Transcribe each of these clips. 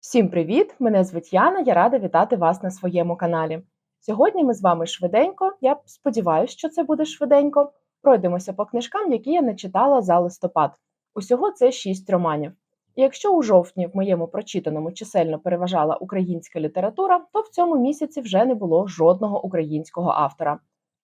Всім привіт! Мене звуть Яна, я рада вітати вас на своєму каналі. Сьогодні ми з вами швиденько, я сподіваюся, що це буде швиденько. Пройдемося по книжкам, які я не читала за листопад. Усього це шість романів. І якщо у жовтні в моєму прочитаному чисельно переважала українська література, то в цьому місяці вже не було жодного українського автора.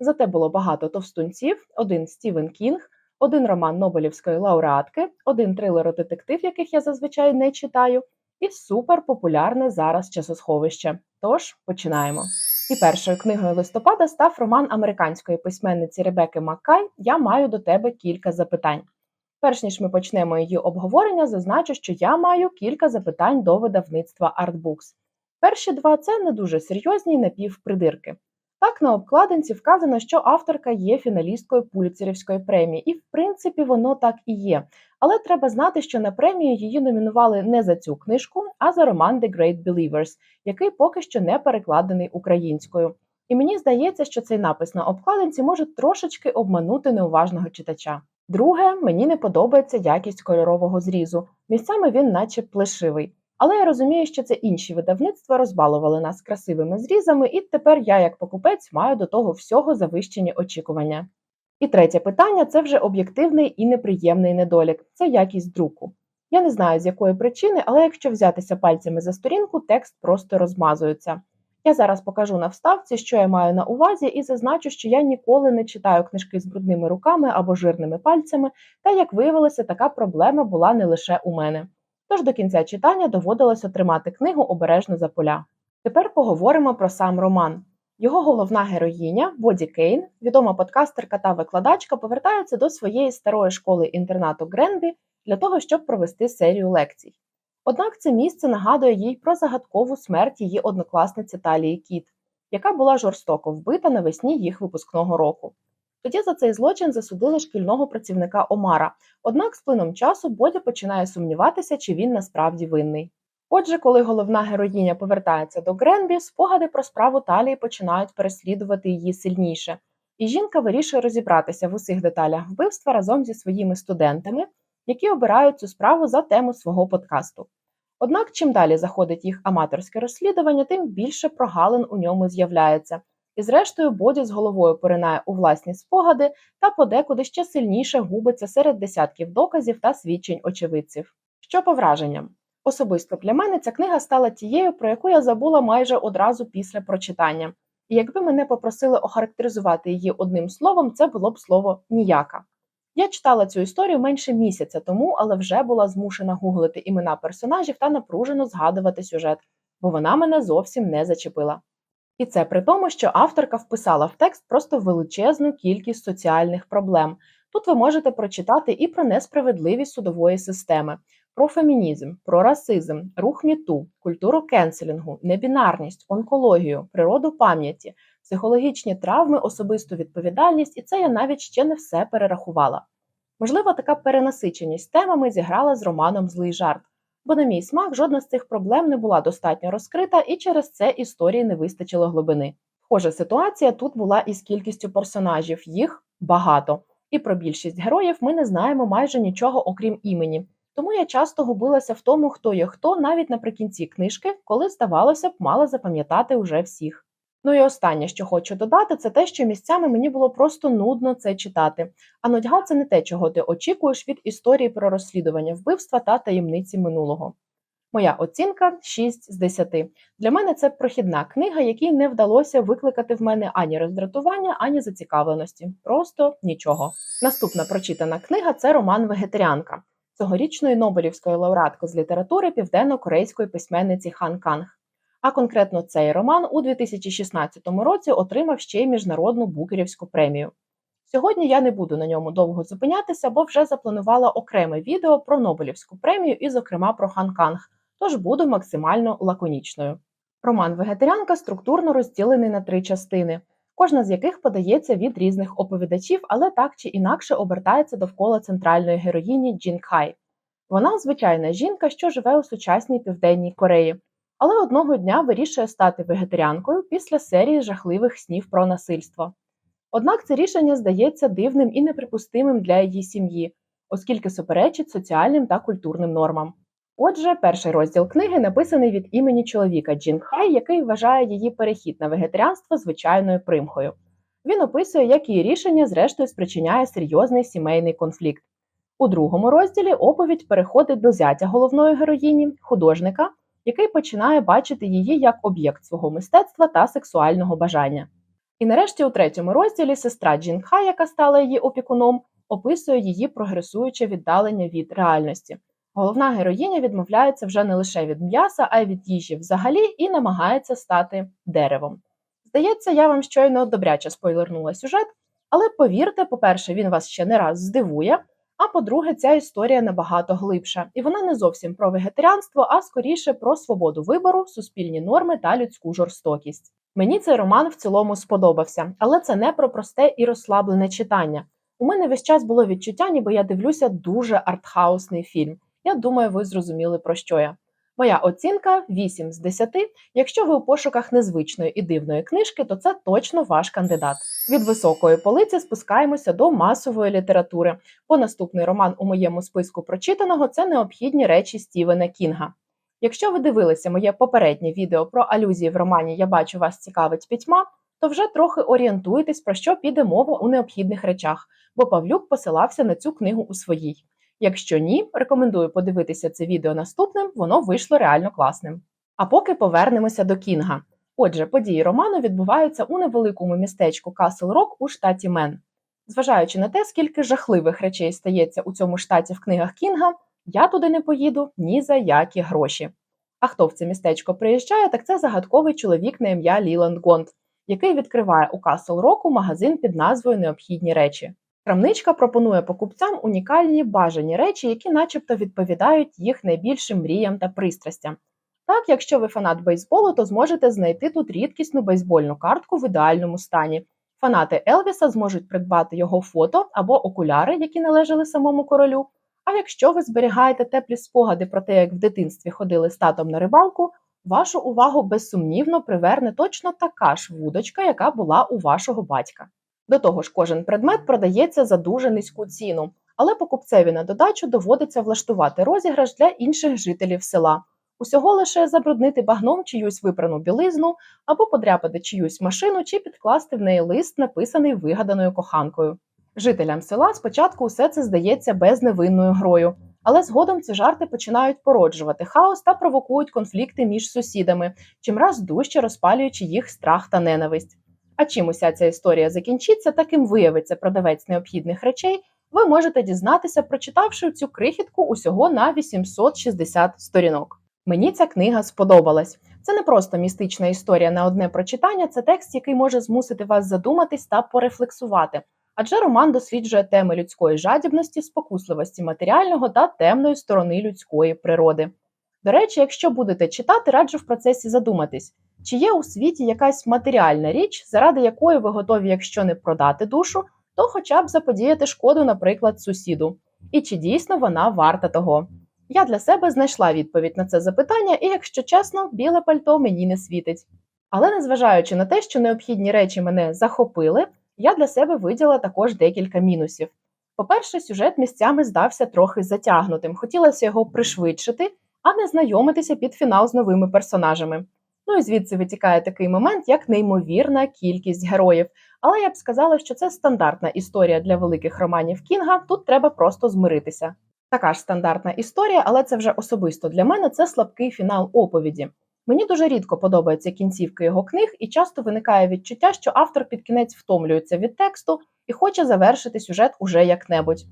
Зате було багато товстунців, один Стівен Кінг, один роман Нобелівської лауреатки, один трилер-детектив, яких я зазвичай не читаю, і суперпопулярне зараз часосховище. Тож починаємо. І першою книгою листопада став роман американської письменниці Ребеки Маккай Я маю до тебе кілька запитань. Перш ніж ми почнемо її обговорення, зазначу, що я маю кілька запитань до видавництва Artbooks. Перші два це не дуже серйозні напівпридирки. Так, на обкладинці вказано, що авторка є фіналісткою Пуліцерівської премії, і в принципі воно так і є. Але треба знати, що на премію її номінували не за цю книжку, а за роман The Great Believers, який поки що не перекладений українською. І мені здається, що цей напис на обкладинці може трошечки обманути неуважного читача. Друге, мені не подобається якість кольорового зрізу. Місцями він, наче плешивий. Але я розумію, що це інші видавництва розбалували нас красивими зрізами, і тепер я, як покупець, маю до того всього завищені очікування. І третє питання це вже об'єктивний і неприємний недолік це якість друку. Я не знаю з якої причини, але якщо взятися пальцями за сторінку, текст просто розмазується. Я зараз покажу на вставці, що я маю на увазі, і зазначу, що я ніколи не читаю книжки з брудними руками або жирними пальцями, та як виявилося, така проблема була не лише у мене. Тож до кінця читання доводилося тримати книгу обережно за поля. Тепер поговоримо про сам роман. Його головна героїня Боді Кейн, відома подкастерка та викладачка, повертається до своєї старої школи інтернату Гренбі для того, щоб провести серію лекцій. Однак це місце нагадує їй про загадкову смерть її однокласниці Талії Кіт, яка була жорстоко вбита навесні їх випускного року. Тоді за цей злочин засудили шкільного працівника Омара, однак з плином часу Бодя починає сумніватися, чи він насправді винний. Отже, коли головна героїня повертається до Гренбі, спогади про справу Талії починають переслідувати її сильніше, і жінка вирішує розібратися в усіх деталях вбивства разом зі своїми студентами, які обирають цю справу за тему свого подкасту. Однак, чим далі заходить їх аматорське розслідування, тим більше прогалин у ньому з'являється, і, зрештою, Боді з головою поринає у власні спогади та подекуди ще сильніше губиться серед десятків доказів та свідчень очевидців. Що по враженням? Особисто для мене ця книга стала тією, про яку я забула майже одразу після прочитання. І якби мене попросили охарактеризувати її одним словом, це було б слово ніяка. Я читала цю історію менше місяця тому, але вже була змушена гуглити імена персонажів та напружено згадувати сюжет, бо вона мене зовсім не зачепила. І це при тому, що авторка вписала в текст просто величезну кількість соціальних проблем. Тут ви можете прочитати і про несправедливість судової системи, про фемінізм, про расизм, рух міту, культуру кенселінгу, небінарність, онкологію, природу пам'яті, психологічні травми, особисту відповідальність, і це я навіть ще не все перерахувала. Можливо, така перенасиченість темами зіграла з романом Злий жарт, бо, на мій смак, жодна з цих проблем не була достатньо розкрита, і через це історії не вистачило глибини. Схожа ситуація тут була із кількістю персонажів, їх багато. І про більшість героїв ми не знаємо майже нічого окрім імені. Тому я часто губилася в тому, хто є хто, навіть наприкінці книжки, коли, здавалося б, мала запам'ятати уже всіх. Ну і останнє, що хочу додати, це те, що місцями мені було просто нудно це читати. А нудьга це не те, чого ти очікуєш від історії про розслідування вбивства та таємниці минулого. Моя оцінка 6 з 10. Для мене це прохідна книга, якій не вдалося викликати в мене ані роздратування, ані зацікавленості. Просто нічого. Наступна прочитана книга це роман Вегетаріанка цьогорічної Нобелівської лауреатки з літератури південно-корейської письменниці Хан Канг. А конкретно цей роман у 2016 році отримав ще й міжнародну букерівську премію. Сьогодні я не буду на ньому довго зупинятися, бо вже запланувала окреме відео про Нобелівську премію і, зокрема, про Хан Канг, тож буду максимально лаконічною. Роман Вегетаріанка структурно розділений на три частини, кожна з яких подається від різних оповідачів, але так чи інакше обертається довкола центральної героїні Джін Хай. Вона звичайна жінка, що живе у сучасній південній Кореї, але одного дня вирішує стати вегетаріанкою після серії жахливих снів про насильство. Однак це рішення здається дивним і неприпустимим для її сім'ї, оскільки суперечить соціальним та культурним нормам. Отже, перший розділ книги написаний від імені чоловіка Джін Хай, який вважає її перехід на вегетаріанство звичайною примхою. Він описує, як її рішення, зрештою, спричиняє серйозний сімейний конфлікт. У другому розділі оповідь переходить до зятя головної героїні, художника, який починає бачити її як об'єкт свого мистецтва та сексуального бажання. І нарешті у третьому розділі сестра Джін Хай, яка стала її опікуном, описує її прогресуюче віддалення від реальності. Головна героїня відмовляється вже не лише від м'яса, а й від їжі взагалі і намагається стати деревом. Здається, я вам щойно добряче спойлернула сюжет, але повірте, по-перше, він вас ще не раз здивує. А по-друге, ця історія набагато глибша, і вона не зовсім про вегетаріанство, а скоріше про свободу вибору, суспільні норми та людську жорстокість. Мені цей роман в цілому сподобався, але це не про просте і розслаблене читання. У мене весь час було відчуття, ніби я дивлюся дуже артхаусний фільм. Я думаю, ви зрозуміли про що я. Моя оцінка 8 з 10. Якщо ви у пошуках незвичної і дивної книжки, то це точно ваш кандидат. Від високої полиці спускаємося до масової літератури. Бо наступний роман у моєму списку прочитаного це необхідні речі Стівена Кінга. Якщо ви дивилися моє попереднє відео про алюзії в романі Я бачу вас цікавить пітьма, то вже трохи орієнтуєтесь, про що піде мова у необхідних речах, бо Павлюк посилався на цю книгу у своїй. Якщо ні, рекомендую подивитися це відео наступним, воно вийшло реально класним. А поки повернемося до Кінга. Отже, події роману відбуваються у невеликому містечку Касл Рок у штаті Мен. Зважаючи на те, скільки жахливих речей стається у цьому штаті в книгах Кінга, я туди не поїду ні за які гроші. А хто в це містечко приїжджає, так це загадковий чоловік на ім'я Ліланд Гонд, який відкриває у Касл Року магазин під назвою Необхідні речі. Крамничка пропонує покупцям унікальні бажані речі, які, начебто, відповідають їх найбільшим мріям та пристрастям. Так, якщо ви фанат бейсболу, то зможете знайти тут рідкісну бейсбольну картку в ідеальному стані. Фанати Елвіса зможуть придбати його фото або окуляри, які належали самому королю. А якщо ви зберігаєте теплі спогади про те, як в дитинстві ходили з татом на рибалку, вашу увагу безсумнівно приверне точно така ж вудочка, яка була у вашого батька. До того ж, кожен предмет продається за дуже низьку ціну, але покупцеві на додачу доводиться влаштувати розіграш для інших жителів села. Усього лише забруднити багном чиюсь випрану білизну або подряпати чиюсь машину чи підкласти в неї лист, написаний вигаданою коханкою. Жителям села спочатку усе це здається безневинною грою, але згодом ці жарти починають породжувати хаос та провокують конфлікти між сусідами, чимраз дужче розпалюючи їх страх та ненависть. А чим уся ця історія закінчиться, таким виявиться продавець необхідних речей, ви можете дізнатися, прочитавши цю крихітку усього на 860 сторінок. Мені ця книга сподобалась. Це не просто містична історія на одне прочитання, це текст, який може змусити вас задуматись та порефлексувати. Адже роман досліджує теми людської жадібності, спокусливості матеріального та темної сторони людської природи. До речі, якщо будете читати, раджу в процесі задуматись, чи є у світі якась матеріальна річ, заради якої ви готові, якщо не продати душу, то хоча б заподіяти шкоду, наприклад, сусіду, і чи дійсно вона варта того. Я для себе знайшла відповідь на це запитання, і, якщо чесно, біле пальто мені не світить. Але незважаючи на те, що необхідні речі мене захопили, я для себе виділа також декілька мінусів. По-перше, сюжет місцями здався трохи затягнутим, хотілося його пришвидшити, а не знайомитися під фінал з новими персонажами. Ну і звідси витікає такий момент, як неймовірна кількість героїв. Але я б сказала, що це стандартна історія для великих романів Кінга. Тут треба просто змиритися. Така ж стандартна історія, але це вже особисто для мене це слабкий фінал оповіді. Мені дуже рідко подобаються кінцівки його книг, і часто виникає відчуття, що автор під кінець втомлюється від тексту і хоче завершити сюжет уже як-небудь.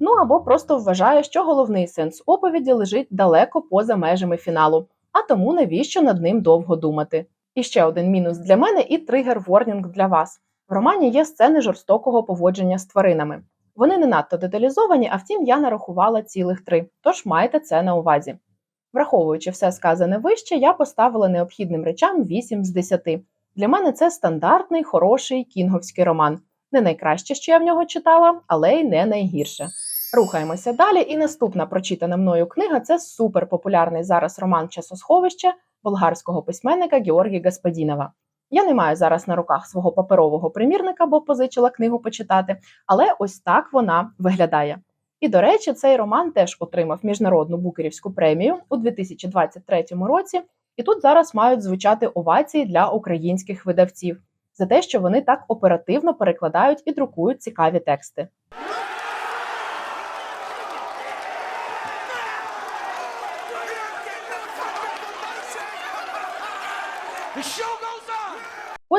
Ну або просто вважає, що головний сенс оповіді лежить далеко поза межами фіналу, а тому навіщо над ним довго думати. І ще один мінус для мене і тригер-ворнінг для вас. В романі є сцени жорстокого поводження з тваринами. Вони не надто деталізовані, а втім, я нарахувала цілих три, тож майте це на увазі. Враховуючи все сказане вище, я поставила необхідним речам 8 з 10. Для мене це стандартний, хороший кінговський роман. Не найкраще, що я в нього читала, але й не найгірше. Рухаємося далі, і наступна прочитана мною книга це суперпопулярний зараз роман Часосховище болгарського письменника Георгія Гаспадінова. Я не маю зараз на руках свого паперового примірника, бо позичила книгу почитати, але ось так вона виглядає. І, до речі, цей роман теж отримав міжнародну букерівську премію у 2023 році. І тут зараз мають звучати овації для українських видавців за те, що вони так оперативно перекладають і друкують цікаві тексти.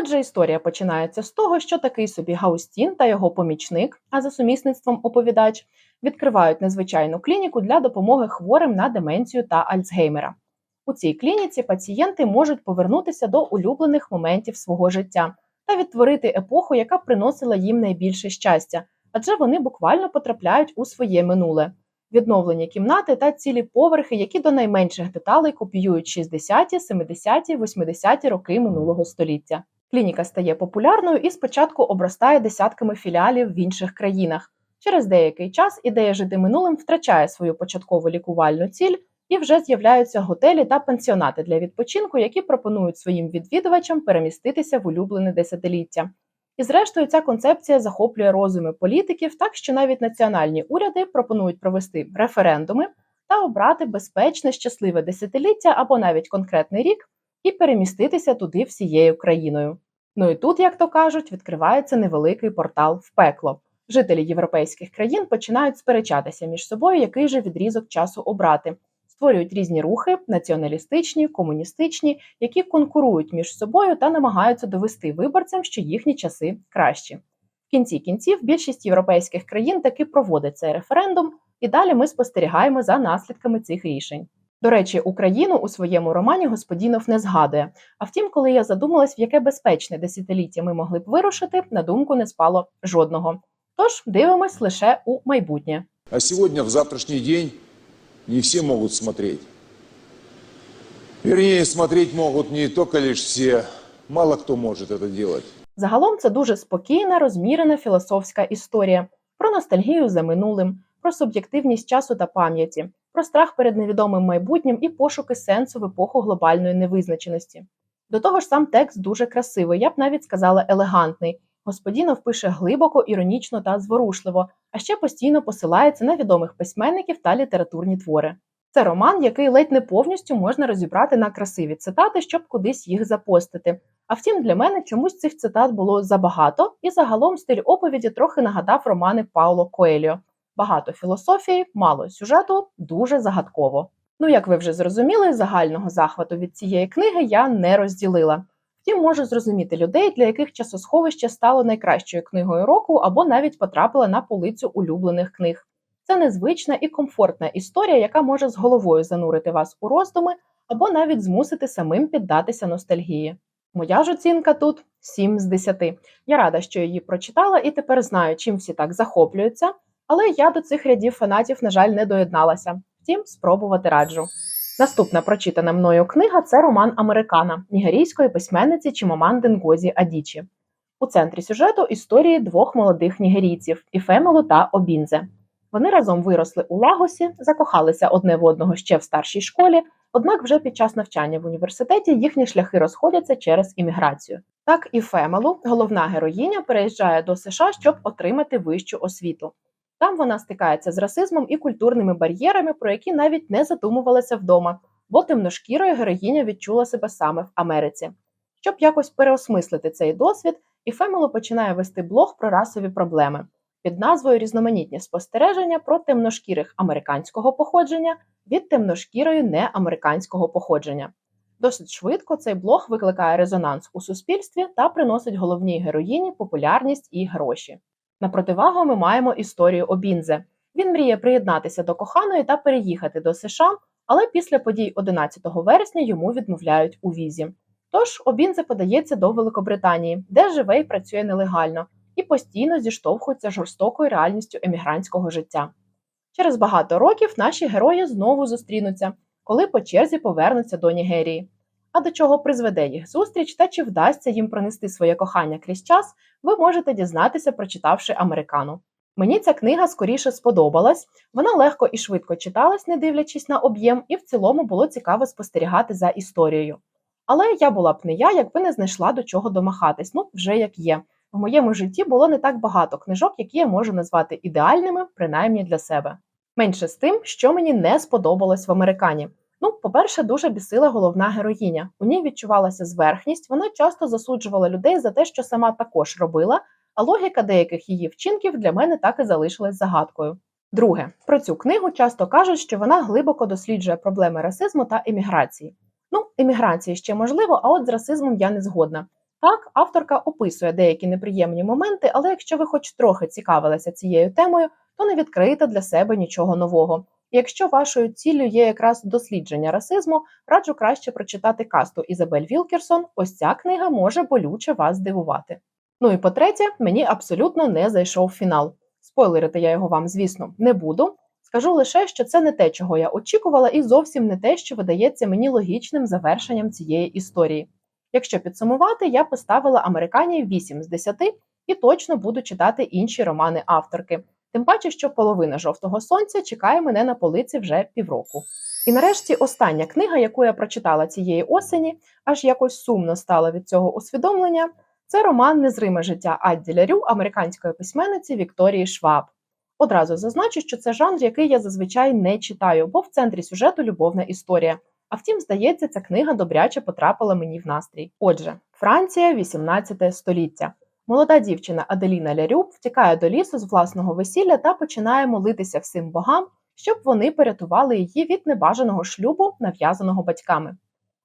Отже, історія починається з того, що такий собі Гаустін та його помічник, а за сумісництвом оповідач, відкривають незвичайну клініку для допомоги хворим на деменцію та Альцгеймера. У цій клініці пацієнти можуть повернутися до улюблених моментів свого життя та відтворити епоху, яка приносила їм найбільше щастя, адже вони буквально потрапляють у своє минуле. Відновлені кімнати та цілі поверхи, які до найменших деталей копіюють 60-ті, 70-ті, 80-ті роки минулого століття. Клініка стає популярною і спочатку обростає десятками філіалів в інших країнах. Через деякий час ідея жити минулим втрачає свою початкову лікувальну ціль, і вже з'являються готелі та пансіонати для відпочинку, які пропонують своїм відвідувачам переміститися в улюблене десятиліття. І зрештою, ця концепція захоплює розуми політиків, так що навіть національні уряди пропонують провести референдуми та обрати безпечне, щасливе десятиліття або навіть конкретний рік і переміститися туди всією країною. Ну і тут, як то кажуть, відкривається невеликий портал в пекло. Жителі європейських країн починають сперечатися між собою, який же відрізок часу обрати. Створюють різні рухи націоналістичні, комуністичні, які конкурують між собою та намагаються довести виборцям, що їхні часи кращі. В кінці кінців більшість європейських країн таки проводить цей референдум, і далі ми спостерігаємо за наслідками цих рішень. До речі, Україну у своєму романі Господінов не згадує. А втім, коли я задумалась, в яке безпечне десятиліття ми могли б вирушити, на думку не спало жодного. Тож дивимось лише у майбутнє. А сегодня, в завтрашний день, не все могут смотреть. Вернее, смотреть могут не только лишь все, мало кто может это делать. Загалом це дуже спокійна, розмірена філософська історія про ностальгію за минулим, про суб'єктивність часу та пам'яті, про страх перед невідомим майбутнім і пошуки сенсу в епоху глобальної невизначеності. До того ж, сам текст дуже красивий, я б навіть сказала елегантний. Господінов пише глибоко, іронічно та зворушливо, а ще постійно посилається на відомих письменників та літературні твори. Це роман, який ледь не повністю можна розібрати на красиві цитати, щоб кудись їх запостити. А втім, для мене чомусь цих цитат було забагато, і загалом стиль оповіді трохи нагадав романи Пауло Коельо. Багато філософії, мало сюжету, дуже загадково. Ну, як ви вже зрозуміли, загального захвату від цієї книги я не розділила. Втім, можу зрозуміти людей, для яких часосховище стало найкращою книгою року або навіть потрапила на полицю улюблених книг. Це незвична і комфортна історія, яка може з головою занурити вас у роздуми або навіть змусити самим піддатися ностальгії. Моя ж оцінка тут 7 з 10. Я рада, що її прочитала і тепер знаю, чим всі так захоплюються, але я до цих рядів фанатів, на жаль, не доєдналася. Втім, спробувати раджу. Наступна прочитана мною книга це роман Американа нігерійської письменниці Чимоманди Ngozi Адічі. У центрі сюжету історії двох молодих нігерійців Іфемелу та Обінзе. Вони разом виросли у Лагосі, закохалися одне в одного ще в старшій школі, однак вже під час навчання в університеті їхні шляхи розходяться через імміграцію. Так і Фемелу, головна героїня, переїжджає до США, щоб отримати вищу освіту. Там вона стикається з расизмом і культурними бар'єрами, про які навіть не задумувалася вдома, бо темношкірою героїня відчула себе саме в Америці. Щоб якось переосмислити цей досвід, Іфемело починає вести блог про расові проблеми під назвою Різноманітні спостереження про темношкірих американського походження від темношкірої неамериканського походження. Досить швидко цей блог викликає резонанс у суспільстві та приносить головній героїні популярність і гроші. На противагу ми маємо історію Обінзе. Він мріє приєднатися до коханої та переїхати до США, але після подій 11 вересня йому відмовляють у візі. Тож Обінзе подається до Великобританії, де живе і працює нелегально, і постійно зіштовхується жорстокою реальністю емігрантського життя. Через багато років наші герої знову зустрінуться, коли по черзі повернуться до Нігерії. А до чого призведе їх зустріч та чи вдасться їм пронести своє кохання крізь час, ви можете дізнатися, прочитавши американу. Мені ця книга скоріше сподобалась, вона легко і швидко читалась, не дивлячись на об'єм, і в цілому було цікаво спостерігати за історією. Але я була б не я, якби не знайшла до чого домахатись, ну вже як є. в моєму житті було не так багато книжок, які я можу назвати ідеальними, принаймні для себе. Менше з тим, що мені не сподобалось в Американі. Ну, по-перше, дуже бісила головна героїня. У ній відчувалася зверхність, вона часто засуджувала людей за те, що сама також робила, а логіка деяких її вчинків для мене так і залишилась загадкою. Друге, про цю книгу часто кажуть, що вона глибоко досліджує проблеми расизму та еміграції. Ну, еміграції ще можливо, а от з расизмом я не згодна. Так, авторка описує деякі неприємні моменти, але якщо ви хоч трохи цікавилися цією темою, то не відкриєте для себе нічого нового. Якщо вашою ціллю є якраз дослідження расизму, раджу краще прочитати касту Ізабель Вілкерсон. Ось ця книга може болюче вас здивувати. Ну і по-третє, мені абсолютно не зайшов фінал. Спойлерити я його вам, звісно, не буду. Скажу лише, що це не те, чого я очікувала, і зовсім не те, що видається мені логічним завершенням цієї історії. Якщо підсумувати, я поставила Американі 8 з 10 і точно буду читати інші романи авторки. Тим паче, що половина жовтого сонця чекає мене на полиці вже півроку. І нарешті остання книга, яку я прочитала цієї осені, аж якось сумно стало від цього усвідомлення. Це роман Незриме життя Адді Лярю американської письменниці Вікторії Шваб. Одразу зазначу, що це жанр, який я зазвичай не читаю, бо в центрі сюжету любовна історія. А втім, здається, ця книга добряче потрапила мені в настрій. Отже, Франція, 18 століття. Молода дівчина Аделіна Лярюб втікає до лісу з власного весілля та починає молитися всім богам, щоб вони порятували її від небажаного шлюбу, нав'язаного батьками.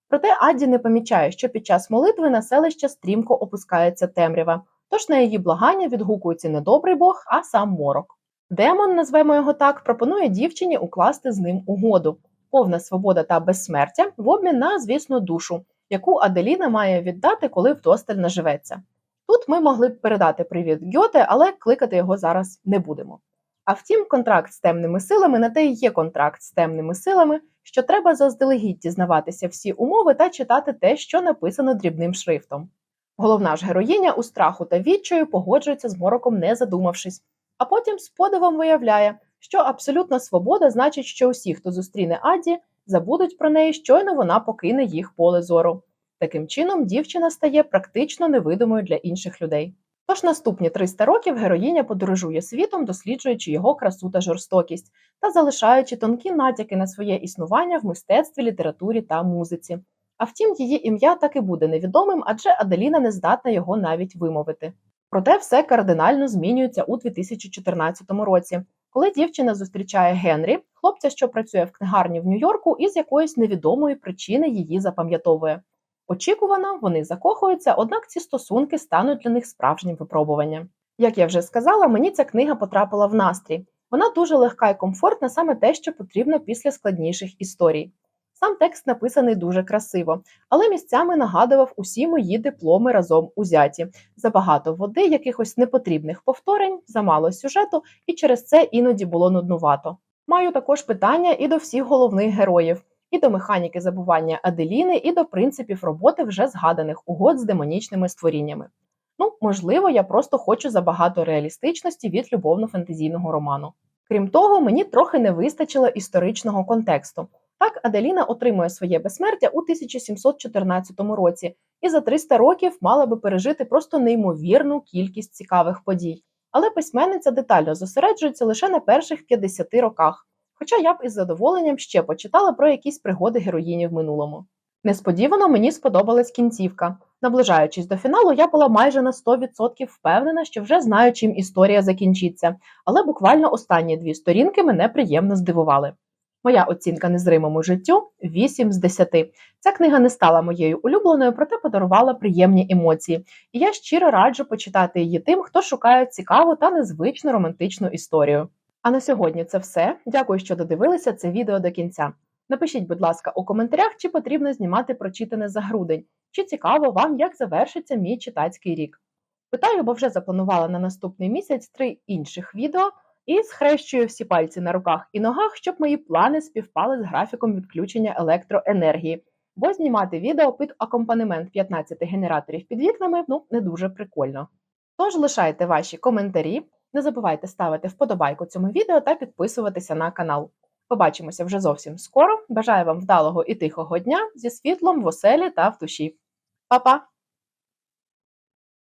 Проте Адді не помічає, що під час молитви на селище стрімко опускається темрява, тож на її благання відгукується не добрий бог, а сам морок. Демон, назвемо його так, пропонує дівчині укласти з ним угоду, повна свобода та безсмертя в обмін на, звісно, душу, яку Аделіна має віддати, коли вдосталь наживеться. Тут ми могли б передати привіт Гьоте, але кликати його зараз не будемо. А втім, контракт з темними силами на те й є контракт з темними силами, що треба заздалегідь дізнаватися всі умови та читати те, що написано дрібним шрифтом. Головна ж героїня у страху та відчаю погоджується з мороком, не задумавшись, а потім з подивом виявляє, що абсолютна свобода значить, що усі, хто зустріне Аді, забудуть про неї, щойно вона покине їх поле зору. Таким чином, дівчина стає практично невидимою для інших людей. Тож наступні 300 років героїня подорожує світом, досліджуючи його красу та жорстокість, та залишаючи тонкі натяки на своє існування в мистецтві, літературі та музиці. А втім, її ім'я так і буде невідомим, адже Аделіна не здатна його навіть вимовити. Проте все кардинально змінюється у 2014 році, коли дівчина зустрічає Генрі, хлопця, що працює в книгарні в Нью-Йорку, і з якоїсь невідомої причини її запам'ятовує. Очікувано, вони закохуються, однак ці стосунки стануть для них справжнім випробуванням. Як я вже сказала, мені ця книга потрапила в настрій. Вона дуже легка і комфортна, саме те, що потрібно після складніших історій. Сам текст написаний дуже красиво, але місцями нагадував усі мої дипломи разом узяті. Забагато води, якихось непотрібних повторень, замало сюжету, і через це іноді було нуднувато. Маю також питання і до всіх головних героїв і до механіки забування Аделіни, і до принципів роботи вже згаданих угод з демонічними створіннями. Ну, можливо, я просто хочу забагато реалістичності від любовно-фантазійного роману. Крім того, мені трохи не вистачило історичного контексту. Так, Аделіна отримує своє безсмертя у 1714 році і за 300 років мала би пережити просто неймовірну кількість цікавих подій. Але письменниця детально зосереджується лише на перших 50 роках. Хоча я б із задоволенням ще почитала про якісь пригоди героїні в минулому. Несподівано мені сподобалась кінцівка. Наближаючись до фіналу, я була майже на 100% впевнена, що вже знаю, чим історія закінчиться, але буквально останні дві сторінки мене приємно здивували. Моя оцінка незримому життю 8 з 10. Ця книга не стала моєю улюбленою, проте подарувала приємні емоції, і я щиро раджу почитати її тим, хто шукає цікаву та незвичну романтичну історію. А на сьогодні це все. Дякую, що додивилися це відео до кінця. Напишіть, будь ласка, у коментарях, чи потрібно знімати прочитане за грудень, чи цікаво вам, як завершиться мій читацький рік. Питаю, бо вже запланувала на наступний місяць три інших відео і схрещую всі пальці на руках і ногах, щоб мої плани співпали з графіком відключення електроенергії. Бо знімати відео під акомпанемент 15 генераторів під вікнами ну не дуже прикольно. Тож лишайте ваші коментарі, не забувайте ставити вподобайку цьому відео та підписуватися на канал. Побачимося вже зовсім скоро. Бажаю вам вдалого і тихого дня зі світлом в оселі та в душі. Па-па!